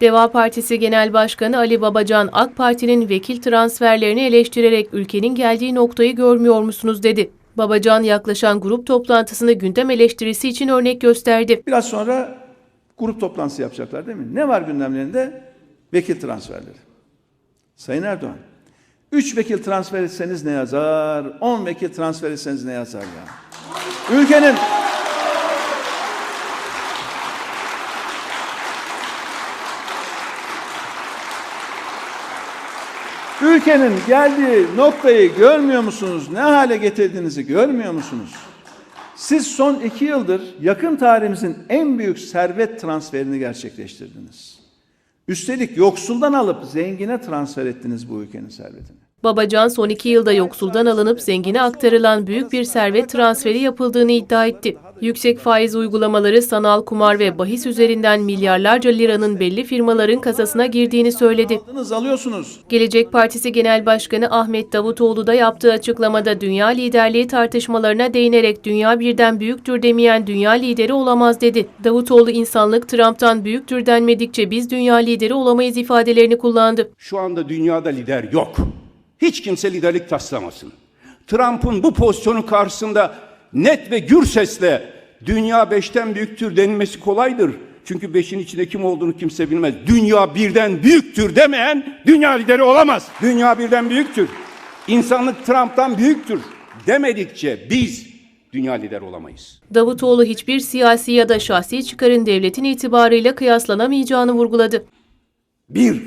Deva Partisi Genel Başkanı Ali Babacan, AK Parti'nin vekil transferlerini eleştirerek ülkenin geldiği noktayı görmüyor musunuz dedi. Babacan yaklaşan grup toplantısını gündem eleştirisi için örnek gösterdi. Biraz sonra grup toplantısı yapacaklar değil mi? Ne var gündemlerinde? Vekil transferleri. Sayın Erdoğan, 3 vekil transfer etseniz ne yazar? 10 vekil transfer etseniz ne yazar ya? Ülkenin Ülkenin geldiği noktayı görmüyor musunuz? Ne hale getirdiğinizi görmüyor musunuz? Siz son iki yıldır yakın tarihimizin en büyük servet transferini gerçekleştirdiniz. Üstelik yoksuldan alıp zengine transfer ettiniz bu ülkenin servetini. Babacan son iki yılda yoksuldan alınıp zengine aktarılan büyük bir servet transferi yapıldığını iddia etti. Yüksek faiz uygulamaları, sanal kumar ve bahis üzerinden milyarlarca liranın belli firmaların kasasına girdiğini söyledi. Alıyorsunuz. Gelecek Partisi Genel Başkanı Ahmet Davutoğlu da yaptığı açıklamada dünya liderliği tartışmalarına değinerek dünya birden büyüktür demeyen dünya lideri olamaz dedi. Davutoğlu insanlık Trump'tan büyüktür denmedikçe biz dünya lideri olamayız ifadelerini kullandı. Şu anda dünyada lider yok. Hiç kimse liderlik taslamasın. Trump'ın bu pozisyonu karşısında net ve gür sesle dünya beşten büyüktür denilmesi kolaydır. Çünkü beşin içinde kim olduğunu kimse bilmez. Dünya birden büyüktür demeyen dünya lideri olamaz. Dünya birden büyüktür. İnsanlık Trump'tan büyüktür demedikçe biz dünya lideri olamayız. Davutoğlu hiçbir siyasi ya da şahsi çıkarın devletin itibarıyla kıyaslanamayacağını vurguladı. Bir,